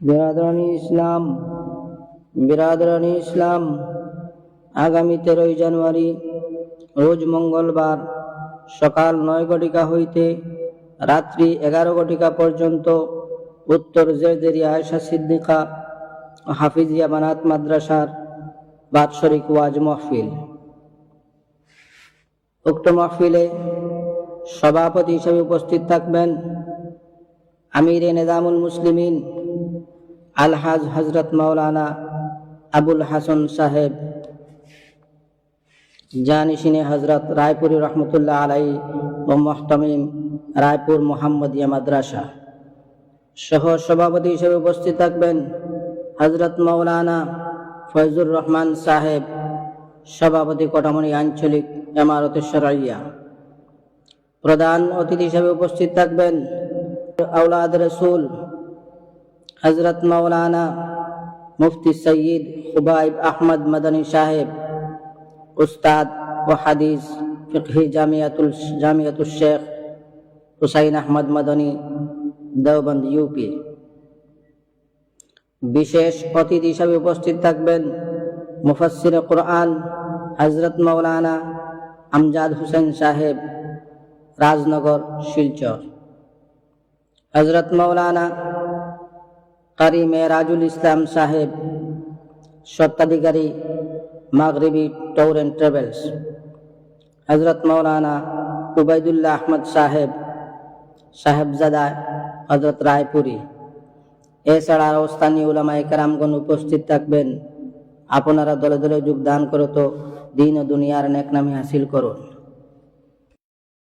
বিরাদরানি ইসলাম বিরাদরানি ইসলাম, আগামী তেরোই জানুয়ারি, রোজ মঙ্গলবার সকাল নয় ঘটিকা হইতে রাত্রি এগারো ঘটিকা পর্যন্ত উত্তর জেরদেরি আয়সা সিদ্দিকা হাফিজিয়া বানাত মাদ্রাসার বাৎসরিক ওয়াজ মহফিল। উক্ত মহফিলে সভাপতি হিসেবে উপস্থিত থাকবেন আমির এ নেজামুল মুসলিমিন আলহাজ হজরত মাওলানা আবুল হাসান সাহেব জানিসিনে হজরত রায়পুরি রহমতুল্লাহ আলাই ও মোহতমিম রায়পুর মোহাম্মদিয়া মাদ্রাসা। সহ সভাপতি হিসেবে উপস্থিত থাকবেন হজরত মাওলানা ফয়জুর রহমান সাহেব, সভাপতি কটামণি আঞ্চলিক এমারত সরাইয়া প্রধান অতিথি হিসেবে উপস্থিত থাকবেন আউলাদ রসুল হজরত মাওলানা মুফতি সঈদ খুবাইব আহমদ মদনী সাহেব উস্তাদ ও হাদিস ফিকহি জামিয়াতুল জামিয়াতুল শেখ হুসাইন আহমদ মদনী দেওবন্দ ইউপি বিশেষ অতিথি হিসাবে উপস্থিত থাকবেন মুফাসির কোরআন হজরত মৌলানা আমজাদ হুসেন সাহেব, রাজনগর শিলচর। হজরত মৌলানা কারি মেরাজুল ইসলাম সাহেব, স্বত্বাধিকারী মাগরিবি ট্যুর অ্যান্ড ট্রাভেলস। হজরত মৌলানা উবাইদুল্লাহ আহমদ সাহেব, সাহেবজাদা হজরত রায়পুরী। এছাড়াও স্থানীয় উলামা একরামগণ উপস্থিত থাকবেন। আপনারা দলে দলে যোগদান করো তো দিন ও দুনিয়ার নেক নামে হাসিল করুন।